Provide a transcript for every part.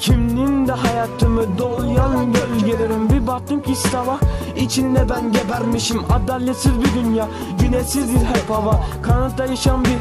içinde hayatımı dolayan gölgelerim Bir baktım ki sabah içinde ben gebermişim Adaletsiz bir dünya güneşsizdir hep hava. Karanlıkta yaşayan bir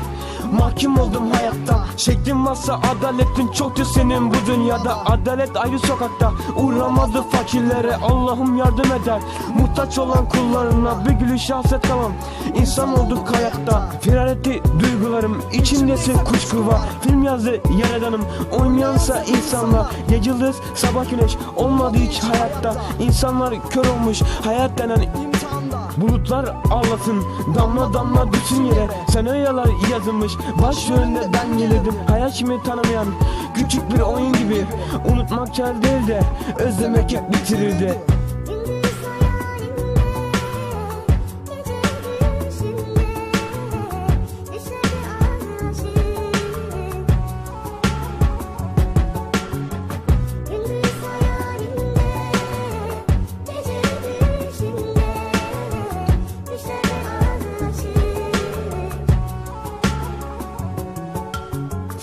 mahkum oldum hayatta. Şeklim varsa adaletin çoktur senin. Bu dünyada Adalet ayrı sokakta. Uğramadı fakirlere Allah'ım yardım eder. Muhtaç olan kullarına Bir gülüş hasret tamam. İnsan olduk hayatta. Firar etti duygularım içimdesin kuşku var. Film yazdı yaradanım. Oynayansa insanlar. Gece yıldız sabah güneş olmadı hiç hayatta. İnsanlar kör olmuş hayat denen Bulutlar ağlasın damla damla düşsün yere. Senaryolar yazılmış başrolünde ben gelirdim. Hayat kimi tanımayan küçük bir oyun gibi Unutmak çare değil de özlemek hep bitirirdi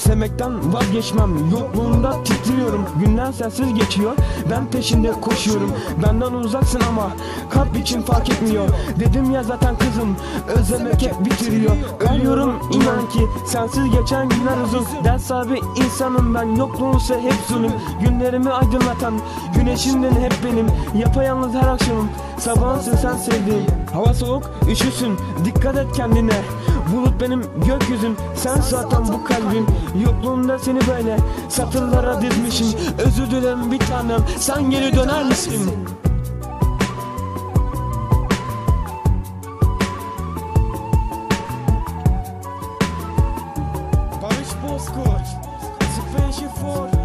Sevmekten vazgeçmem. Yokluğunda titriyorum. Günler sensiz geçiyor. Ben peşinde koşuyorum. Benden uzaksın ama Kalp için fark etmiyor. Dedim ya zaten kızım Özlemek hep bitiriyor. Ölüyorum inan ki Sensiz geçen günler uzun. Ders sahibi insanım ben Yokluğunsa hep zulüm. Günlerimi aydınlatan Güneşinden hep benim. Yapayalnız her akşamım Sabahsın sen sevdiğim Hava soğuk üşüsün Dikkat et kendine Bulut benim gökyüzüm Sen zaten bu kalbim. Yokluğunda seni böyle Satırlara dizmişim. Özür dilerim bir tanem Sen geri döner misin? Barış Bozkurt Special for